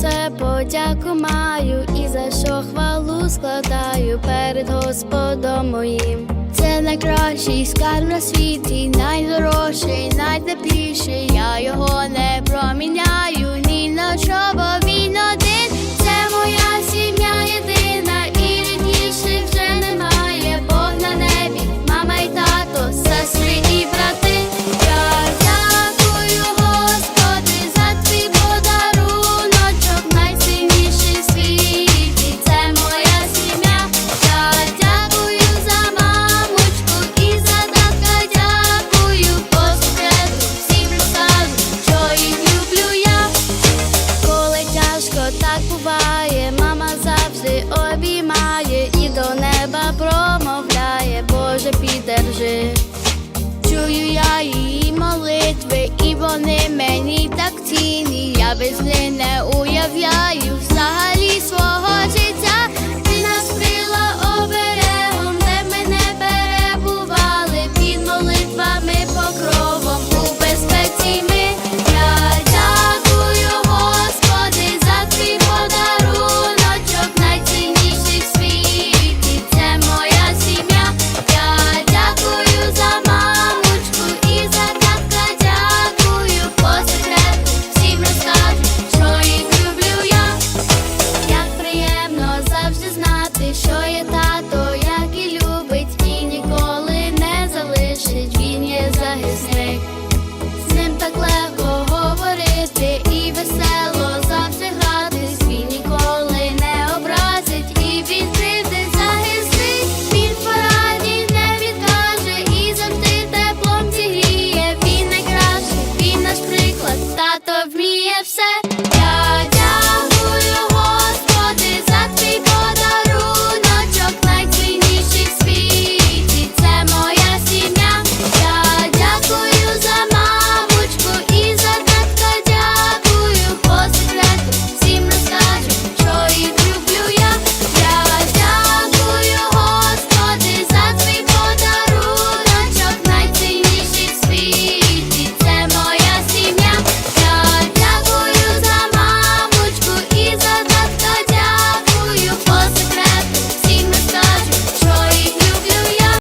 це подяку маю і за що хвалу складаю перед Господом моїм. Це найкращий скарб на світі, найдорожчий, найтепліший, я його не проміняю. так буває, мама завжди обіймає і до неба промо.